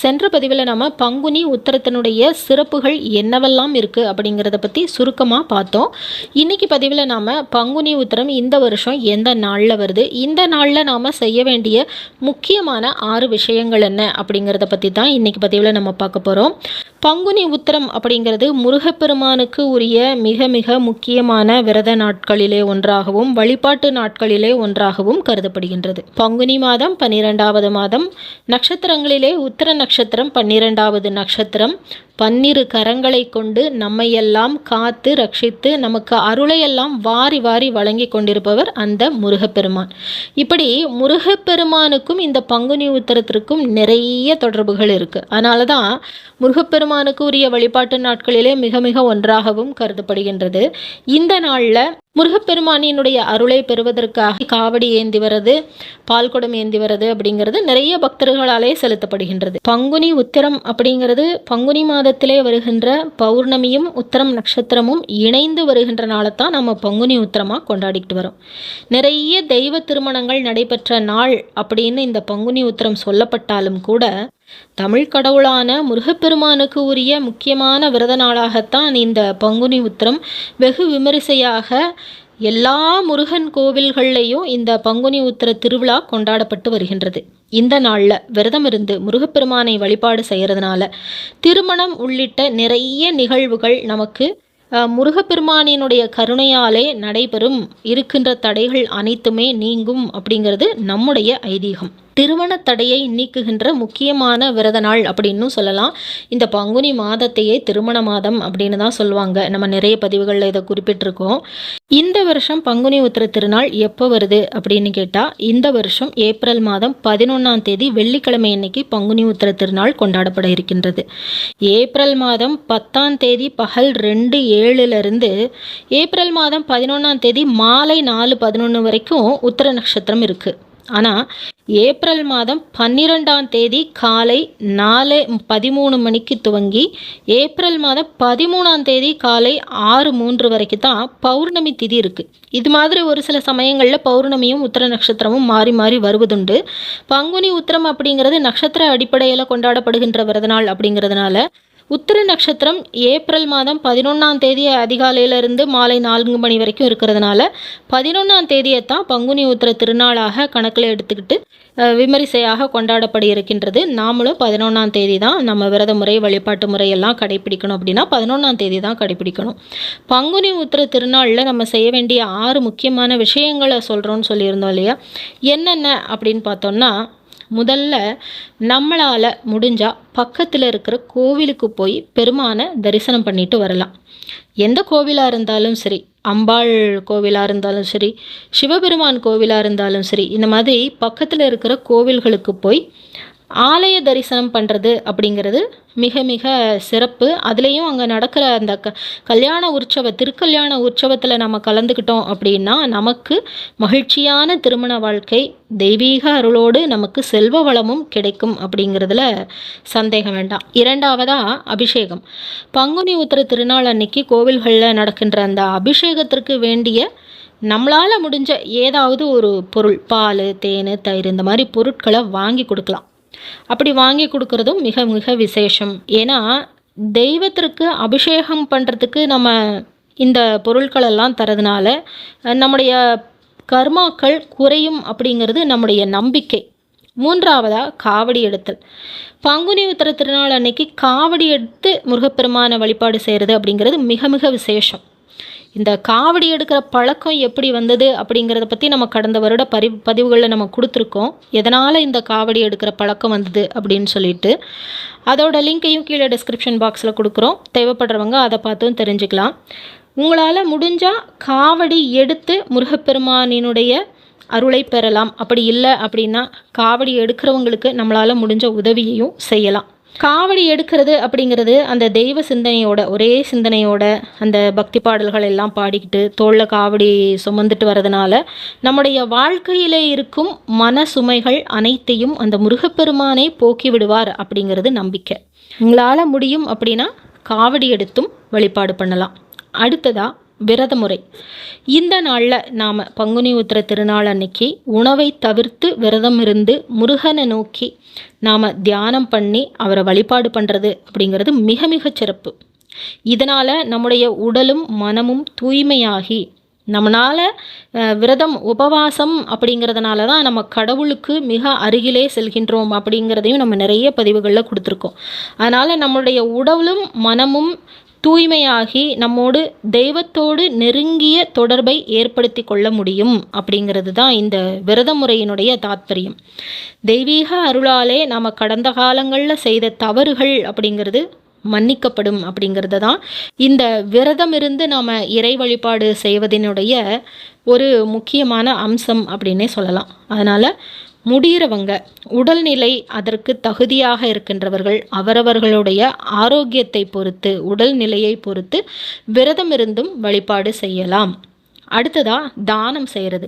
சென்ற பதிவில் நம்ம பங்குனி உத்தரத்தினுடைய சிறப்புகள் என்னவெல்லாம் இருக்குது அப்படிங்கிறத பற்றி சுருக்கமாக பார்த்தோம். இன்றைக்கி பதிவில் நாம் பங்குனி உத்தரம் இந்த வருஷம் எந்த நாளில் வருது? இந்த நாளில் நாம் செய்ய வேண்டிய முக்கியமான ஆறு விஷயங்கள் என்ன அப்படிங்கிறத பற்றி தான் இன்றைக்கி பதிவில் நம்ம பார்க்க போகிறோம் பங்குனி உத்தரம் அப்படிங்கிறது முருகப்பெருமானுக்கு உரிய மிக மிக முக்கியமான விரத நாட்களிலே ஒன்றாகவும் வழிபாட்டு நாட்களிலே ஒன்றாகவும் கருதப்படுகின்றது. பங்குனி மாதம் பன்னிரெண்டாவது மாதம். நட்சத்திரங்களிலே உத்தர நட்சத்திரம் பன்னிரெண்டாவது நட்சத்திரம் பன்னிரு கரங்களை கொண்டு நம்மையெல்லாம் காத்து ரட்சித்து நமக்கு அருளையெல்லாம் வாரி வாரி வழங்கி கொண்டிருப்பவர் அந்த முருகப்பெருமான். இப்படி முருகப்பெருமானுக்கும் இந்த பங்குனி உத்தரத்திற்கும் நிறைய தொடர்புகள் இருக்குது அதனால தான் முருகப்பெருமானுக்கு உரிய வழிபாட்டு நாட்களிலே மிக மிக ஒன்றாகவும் கருதப்படுகின்றது. இந்த நாளில் முருகப்பெருமானினுடைய அருளை பெறுவதற்காக காவடி ஏந்தி வர்றது பால்குடம் ஏந்தி வர்றது அப்படிங்கிறது நிறைய பக்தர்களாலே செலுத்தப்படுகின்றது. பங்குனி உத்திரம் அப்படிங்கிறது பங்குனி மாதத்திலே வருகின்ற பௌர்ணமியும் உத்தரம் நட்சத்திரமும் இணைந்து வருகின்ற நாளை தான் நம்ம பங்குனி உத்திரமாக கொண்டாடிக்கிட்டு வரோம். நிறைய தெய்வ திருமணங்கள் நடைபெற்ற நாள் அப்படின்னு இந்த பங்குனி உத்திரம் சொல்லப்பட்டாலும் கூட தமிழ் கடவுளான முருகப்பெருமானுக்கு உரிய முக்கியமான விரத நாளாகத்தான் இந்த பங்குனி உத்திரம் வெகு விமரிசையாக எல்லா முருகன் கோவில்கள்லேயும் இந்த பங்குனி உத்திர திருவிழா கொண்டாடப்பட்டு வருகின்றது. இந்த நாளில் விரதம் இருந்து முருகப்பெருமானை வழிபாடு செய்கிறதுனால திருமணம் உள்ளிட்ட நிறைய நிகழ்வுகள் நமக்கு முருகப்பெருமானினுடைய கருணையாலே நடைபெறும். இருக்கின்ற தடைகள் அனைத்துமே நீங்கும் அப்படிங்கிறது நம்முடைய ஐதீகம். திருமண தடையை நீக்குகின்ற முக்கியமான விரத நாள் அப்படின்னும் சொல்லலாம். இந்த பங்குனி மாதத்தையே திருமண மாதம் அப்படின்னு தான் சொல்லுவாங்க. நம்ம நிறைய பதிவுகளில் இதை குறிப்பிட்டிருக்கோம். இந்த வருஷம் பங்குனி உத்திர திருநாள் எப்போ வருது அப்படின்னு கேட்டால் இந்த வருஷம் ஏப்ரல் மாதம் பதினொன்றாம் தேதி வெள்ளிக்கிழமை அன்னைக்கு பங்குனி உத்திர திருநாள் கொண்டாடப்பட இருக்கின்றது. ஏப்ரல் மாதம் பத்தாம் தேதி பகல் ரெண்டு ஏழுலேருந்து ஏப்ரல் மாதம் பதினொன்றாம் தேதி மாலை நாலு பதினொன்று வரைக்கும் உத்திர நட்சத்திரம் இருக்குது ஆனால் ஏப்ரல் மாதம் பன்னிரெண்டாம் தேதி காலை நாலு பதிமூணு மணிக்கு துவங்கி ஏப்ரல் மாதம் பதிமூணாம் தேதி காலை ஆறு மூன்று வரைக்கும் தான் பௌர்ணமி திதி இருக்குது இது மாதிரி ஒரு சில சமயங்களில் பௌர்ணமியும் உத்திர நட்சத்திரமும் மாறி மாறி வருவதுண்டு. பங்குனி உத்திரம் அப்படிங்கிறது நட்சத்திர அடிப்படையில் கொண்டாடப்படுகின்ற விரதநாள் அப்படிங்கிறதுனால உத்திர நட்சத்திரம் ஏப்ரல் மாதம் பதினொன்றாம் தேதி அதிகாலையிலிருந்து மாலை நான்கு மணி வரைக்கும் இருக்கிறதுனால பதினொன்றாம் தேதியை தான் பங்குனி உத்திர திருநாளாக கணக்கில் எடுத்துக்கிட்டு விமரிசையாக கொண்டாடப்பட இருக்கின்றது நாமளும் பதினொன்றாம் தேதி தான் நம்ம விரத முறை வழிபாட்டு முறையெல்லாம் கடைபிடிக்கணும் அப்படின்னா பதினொன்றாம் தேதி தான் கடைபிடிக்கணும் பங்குனி உத்திர திருநாளில் நம்ம செய்ய வேண்டிய ஆறு முக்கியமான விஷயங்களை சொல்கிறோன்னு சொல்லியிருந்தோம் இல்லையா? என்னென்ன அப்படின்னு பார்த்தோம்னா முதல்ல நம்மளால் முடிஞ்சால் பக்கத்தில் இருக்கிற கோவிலுக்கு போய் பெருமானை தரிசனம் பண்ணிட்டு வரலாம். எந்த கோவிலாக இருந்தாலும் சரி அம்பாள் கோவிலாக இருந்தாலும் சரி சிவபெருமான் கோவிலாக இருந்தாலும் சரி இந்த மாதிரி பக்கத்தில் இருக்கிற கோவில்களுக்கு போய் ஆலய தரிசனம் பண்ணுறது அப்படிங்கிறது மிக மிக சிறப்பு. அதுலேயும் அங்கே நடக்கிற அந்த க கல்யாண உற்சவ திருக்கல்யாண உற்சவத்தில் நம்ம கலந்துக்கிட்டோம் அப்படின்னா நமக்கு மகிழ்ச்சியான திருமண வாழ்க்கை தெய்வீக அருளோடு நமக்கு செல்வ வளமும் கிடைக்கும் அப்படிங்கிறதுல சந்தேகம் வேண்டாம். இரண்டாவதாக அபிஷேகம். பங்குனி உத்திர திருநாள் அன்னைக்கு கோவில்களில் நடக்கின்ற அந்த அபிஷேகத்திற்கு வேண்டிய நம்மளால் முடிஞ்ச ஏதாவது ஒரு பொருள் பால் தேன் தயிர் இந்த மாதிரி பொருட்களை வாங்கி கொடுக்கலாம். அப்படி வாங்கி கொடுக்கறதும் மிக மிக விசேஷம். ஏன்னா தெய்வத்திற்கு அபிஷேகம் பண்ணுறதுக்கு நம்ம இந்த பொருட்கள் எல்லாம் தரதுனால நம்முடைய கர்மாக்கள் குறையும் அப்படிங்கிறது நம்முடைய நம்பிக்கை. மூன்றாவதாக காவடி எடுத்தல். பங்குனி உத்திர திருநாள் அன்னைக்கு காவடி எடுத்து முருகப்பெருமான வழிபாடு செய்கிறது அப்படிங்கிறது மிக மிக விசேஷம். இந்த காவடி எடுக்கிற பழக்கம் எப்படி வந்தது அப்படிங்கிறத பற்றி நம்ம கடந்த வருட பரி பதிவுகளில் நம்ம கொடுத்துருக்கோம். எதனால் இந்த காவடி எடுக்கிற பழக்கம் வந்தது அப்படின்னு சொல்லிட்டு அதோட லிங்க்கையும் கீழே டிஸ்கிரிப்ஷன் பாக்ஸில் கொடுக்குறோம். தேவைப்படுறவங்க அதை பார்த்தும் தெரிஞ்சுக்கலாம். உங்களால் முடிஞ்சால் காவடி எடுத்து முருகப்பெருமானினுடைய அருளை பெறலாம். அப்படி இல்லை அப்படின்னா காவடி எடுக்கிறவங்களுக்கு நம்மளால் முடிஞ்ச உதவியையும் செய்யலாம். காவடி எடுக்கிறது அப்படிங்கிறது அந்த தெய்வ சிந்தனையோட ஒரே சிந்தனையோட அந்த பக்தி பாடல்கள் எல்லாம் பாடிக்கிட்டு தோளில் காவடி சுமந்துட்டு வரதுனால நம்முடைய வாழ்க்கையிலே இருக்கும் மன சுமைகள் அனைத்தையும் அந்த முருகப்பெருமானே போக்கி விடுவார் அப்படிங்கிறது நம்பிக்கை. உங்களால் முடியும் அப்படின்னா காவடி எடுத்தும் வழிபாடு பண்ணலாம். அடுத்ததாக விரத முறை இந்த நாளில் நாம் பங்குனி உத்திர திருநாள் அன்னைக்கு உணவை தவிர்த்து விரதம் இருந்து முருகனை நோக்கி நாம் தியானம் பண்ணி அவரை வழிபாடு பண்ணுறது அப்படிங்கிறது மிக மிக சிறப்பு. இதனால் நம்முடைய உடலும் மனமும் தூய்மையாகி நம்மளால் விரதம் உபவாசம் அப்படிங்கிறதுனால தான் நம்ம கடவுளுக்கு மிக அருகிலே செல்கின்றோம் அப்படிங்கிறதையும் நம்ம நிறைய பதிவுகளில் கொடுத்துருக்கோம். அதனால் நம்மளுடைய உடலும் மனமும் தூய்மையாகி நம்மோடு தெய்வத்தோடு நெருங்கிய தொடர்பை ஏற்படுத்தி கொள்ள முடியும் அப்படிங்கிறது தான் இந்த விரத முறையினுடைய தாத்பரியம். தெய்வீக அருளாலே நாம் கடந்த காலங்களில் செய்த தவறுகள் அப்படிங்கிறது மன்னிக்கப்படும் அப்படிங்கிறது தான் இந்த விரதம் இருந்து நாம் இறை வழிபாடு செய்வதனுடைய ஒரு முக்கியமான அம்சம் அப்படின்னே சொல்லலாம். அதனால் முடிகிறவங்க உடல்நிலை அதற்கு தகுதியாக இருக்கின்றவர்கள். அவரவர்களுடைய ஆரோக்கியத்தை பொறுத்து உடல்நிலையை பொறுத்து விரதம் இருந்தும் வழிபாடு செய்யலாம். அடுத்ததாக தானம் செய்கிறது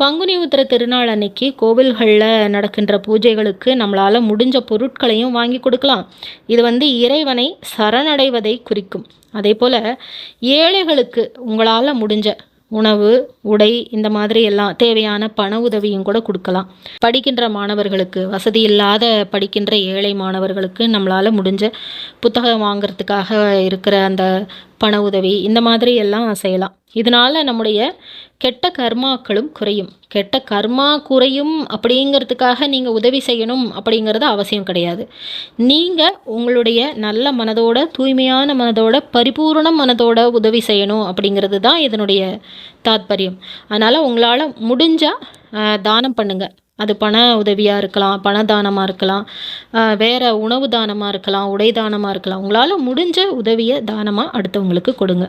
பங்குனி உத்திர திருநாள் அன்னைக்கு கோவில்களில் நடக்கின்ற பூஜைகளுக்கு நம்மளால் முடிஞ்ச பொருட்களையும் வாங்கி கொடுக்கலாம். இது வந்து இறைவனை சரணடைவதை குறிக்கும். அதே போல் ஏழைகளுக்கு உங்களால் முடிஞ்ச உணவு உடை இந்த மாதிரி எல்லாம் தேவையான பண உதவியும் கூட கொடுக்கலாம். படிக்கின்ற மாணவர்களுக்கு வசதி இல்லாத படிக்கின்ற ஏழை மாணவர்களுக்கு நம்மளால் முடிஞ்ச புத்தகம் வாங்கிறதுக்காக இருக்கிற அந்த பண உதவி இந்த மாதிரி எல்லாம் செய்யலாம். இதனால் நம்முடைய கெட்ட கர்மாக்களும் குறையும். கெட்ட கர்மா குறையும் அப்படிங்கிறதுக்காக நீங்கள் உதவி செய்யணும் அப்படிங்கிறது அவசியம் கிடையாது. நீங்கள் உங்களுடைய நல்ல மனதோட தூய்மையான மனதோட பரிபூர்ண மனதோட உதவி செய்யணும் அப்படிங்கிறது தான் இதனுடைய தாத்பரியம். அதனால் உங்களால் முடிஞ்சால் தானம் பண்ணுங்கள் அது பண உதவியாக இருக்கலாம் பண தானமாக இருக்கலாம் வேறு உணவு தானமாக இருக்கலாம் உடை தானமாக இருக்கலாம். உங்களால் முடிஞ்ச உதவியை தானமாக அடுத்தவங்களுக்கு கொடுங்க.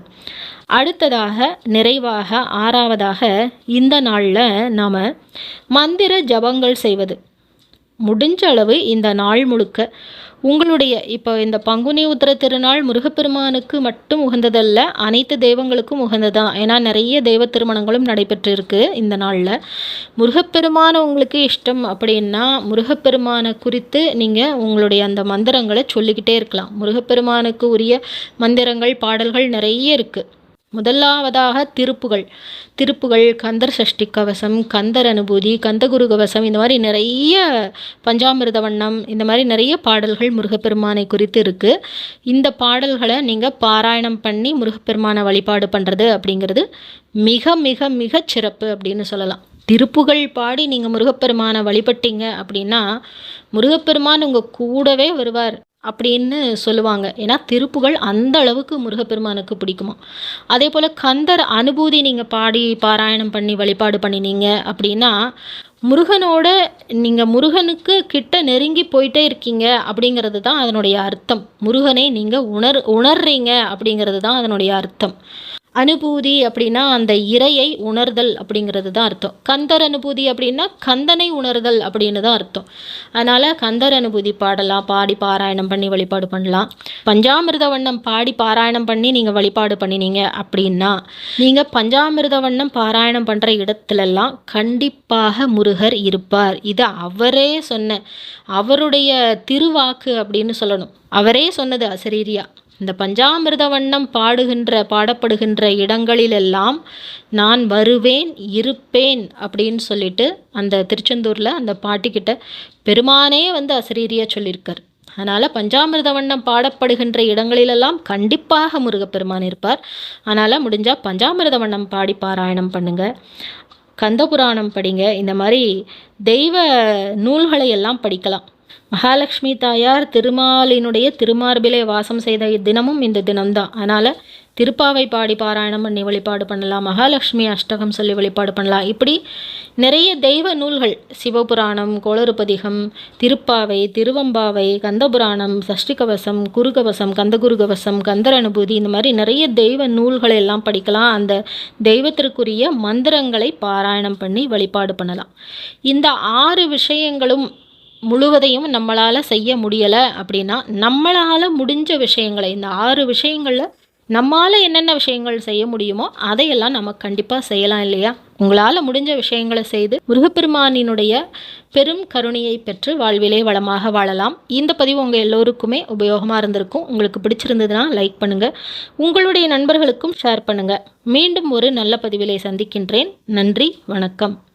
அடுத்ததாக நிறைவாக ஆறாவதாக இந்த நாளில் நாம் மந்திர ஜபங்கள் செய்வது. முடிஞ்ச அளவு இந்த நாள் முழுக்க உங்களுடைய இப்போ இந்த பங்குனி உத்திர திருநாள் முருகப்பெருமானுக்கு மட்டும் உகந்ததல்ல அனைத்து தெய்வங்களுக்கும் உகந்ததான் ஏன்னா நிறைய தெய்வ திருமணங்களும் நடைபெற்றிருக்கு இந்த நாளில். முருகப்பெருமான உங்களுக்கு இஷ்டம் அப்படின்னா முருகப்பெருமானை குறித்து நீங்கள் உங்களுடைய அந்த மந்திரங்களை சொல்லிக்கிட்டே இருக்கலாம். முருகப்பெருமானுக்கு உரிய மந்திரங்கள் பாடல்கள் நிறைய இருக்குது முதலாவதாக திருப்புகள். திருப்புகள் கந்தர் சஷ்டி கவசம் கந்தர் அனுபூதி கந்தகுரு கவசம் இந்த மாதிரி நிறைய பஞ்சாமிரத வண்ணம் இந்த மாதிரி நிறைய பாடல்கள் முருகப்பெருமானை குறித்து இருக்குது இந்த பாடல்களை நீங்கள் பாராயணம் பண்ணி முருகப்பெருமானை வழிபாடு பண்ணுறது அப்படிங்கிறது மிக மிக மிக சிறப்பு அப்படின்னு சொல்லலாம். திருப்புகள் பாடி நீங்கள் முருகப்பெருமானை வழிபட்டீங்க அப்படின்னா முருகப்பெருமான் உங்கள் கூடவே வருவார். அப்படின்னு சொல்லுவாங்க. ஏன்னா திருப்புகள் அந்த அளவுக்கு முருகப்பெருமானுக்கு பிடிக்குமா? அதே போல் கந்தர் அனுபூதி நீங்கள் பாடி பாராயணம் பண்ணி வழிபாடு பண்ணினீங்க அப்படின்னா முருகனோட நீங்கள் முருகனுக்கு கிட்ட நெருங்கி போயிட்டே இருக்கீங்க அப்படிங்கிறது தான் அதனுடைய அர்த்தம். முருகனை நீங்கள் உணர் உணர்றீங்க அப்படிங்கிறது தான் அதனுடைய அர்த்தம். அனுபூதி அப்படின்னா அந்த இறையை உணர்தல் அப்படிங்கிறது தான் அர்த்தம். கந்தர் அனுபூதி அப்படின்னா கந்தனை உணர்தல் அப்படின்னு தான் அர்த்தம். அதனால் கந்தர் அனுபூதி பாடலாம் பாடி பாராயணம் பண்ணி வழிபாடு பண்ணலாம். பஞ்சாமிர்த வண்ணம் பாடி பாராயணம் பண்ணி நீங்கள் வழிபாடு பண்ணினீங்க அப்படின்னா நீங்கள் பஞ்சாமிர்த வண்ணம் பாராயணம் பண்ணுற இடத்துலலாம் கண்டிப்பாக முருகர் இருப்பார். இது அவரே சொன்ன அவருடைய திருவாக்கு அப்படின்னு சொல்லணும். அவரே சொன்னது அசரீரியா. இந்த பஞ்சாமிர்த வண்ணம் பாடுகின்ற பாடப்படுகின்ற இடங்களிலெல்லாம் நான் வருவேன் இருப்பேன் அப்படின்னு சொல்லிட்டு அந்த திருச்செந்தூரில் அந்த பாட்டிக்கிட்ட பெருமானே வந்து அசரீரியாக சொல்லியிருக்கார். அதனால் பஞ்சாமிர்த வண்ணம் பாடப்படுகின்ற இடங்களிலெல்லாம் கண்டிப்பாக முருகப்பெருமான் இருப்பார். அதனால் முடிஞ்சால் பஞ்சாமிர்த வண்ணம் பாடி பாராயணம் பண்ணுங்கள் கந்தபுராணம் படிங்க. இந்த மாதிரி தெய்வ நூல்களை எல்லாம் படிக்கலாம். மகாலட்சுமி தாயார் திருமாலினுடைய திருமார்பிலே வாசம் செய்த தினமும் இந்த தினம்தான். அதனால் திருப்பாவை பாடி பாராயணம் பண்ணி வழிபாடு பண்ணலாம் மகாலட்சுமி அஷ்டகம் சொல்லி வழிபாடு பண்ணலாம். இப்படி நிறைய தெய்வ நூல்கள் சிவபுராணம் கோளறுபதிகம் திருப்பாவை திருவம்பாவை கந்தபுராணம் சஷ்டிகவசம் குருகவசம் கந்தகுருகவசம் கந்தர் அனுபூதி இந்த மாதிரி நிறைய தெய்வ நூல்களை எல்லாம் படிக்கலாம். அந்த தெய்வத்திற்குரிய மந்திரங்களை பாராயணம் பண்ணி வழிபாடு பண்ணலாம். இந்த ஆறு விஷயங்களும் முழுவதையும் நம்மளால் செய்ய முடியலை அப்படின்னா நம்மளால் முடிஞ்ச விஷயங்களை இந்த ஆறு விஷயங்களில் நம்மால் என்னென்ன விஷயங்கள் செய்ய முடியுமோ அதையெல்லாம் நம்ம கண்டிப்பாக செய்யலாம் இல்லையா? உங்களால் முடிஞ்ச விஷயங்களை செய்து முருகப்பெருமானினுடைய பெரும் கருணையை பெற்று வாழ்விலே வளமாக வாழலாம். இந்த பதிவு உங்கள் எல்லோருக்குமே உபயோகமாக இருந்திருக்கும். உங்களுக்கு பிடிச்சிருந்ததுன்னா லைக் பண்ணுங்கள் உங்களுடைய நண்பர்களுக்கும் ஷேர் பண்ணுங்கள் மீண்டும் ஒரு நல்ல பதிவிலே சந்திக்கின்றேன். நன்றி வணக்கம்.